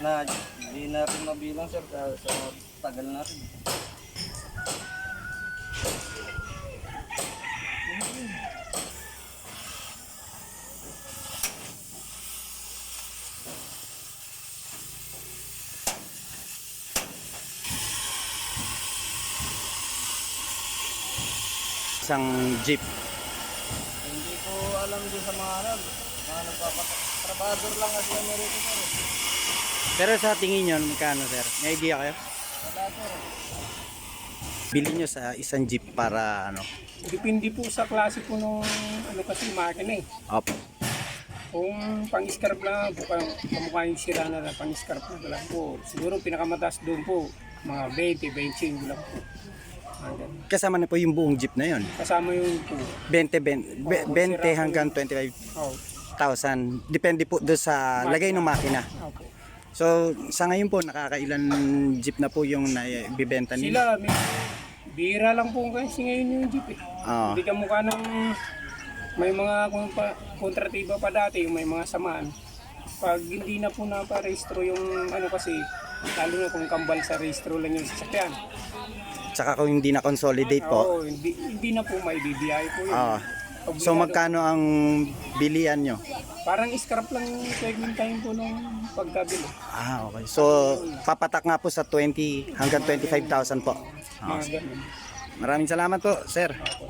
na hindi natin mabilang sir sa, sa tagal natin. Isang jeep. Hindi ko alam din sa mga ano, mga nagpapatrabador lang kasi ang meron sir. Pero sa tingin nyo, magkano sir? May idea kayo? Wala sir. Bili nyo sa isang jeep para ano? Depende po sa klase po ng ano kasi makina eh. Opo. Kung pang-scarp lang po, kung kamukha yung sira na lang, pang-scarp na lang po. Siguro pinakamataas doon po, mga 20, 25 lang po. Kasama na po yung buong jeep na yon. Kasama yung po. 20, 20, be- 20 hanggang 25,000. Oh, Depende po doon sa lagay ng makina. opo. So, sa ngayon po, nakakailan jeep na po yung naibibenta nila? Sila, may bira lang po kasi ngayon yung jeep eh. Oo. Hindi ka mukha ng may mga kumpa, kontratiba pa dati, yung may mga samaan. Pag hindi na po naparehistro yung ano kasi, lalo na kung kambal sa rehistro lang yung sasakyan. Tsaka kung hindi na consolidate po. Oo, hindi, hindi na po may BBI po yun. Pag So, magkano ang bilian nyo? Parang scrap lang segment time po nung pagkabili. Ah, okay. So, papatak nga po sa 20 hanggang 25,000 po. Ah, Mga ganun. maraming salamat po, sir. Opo.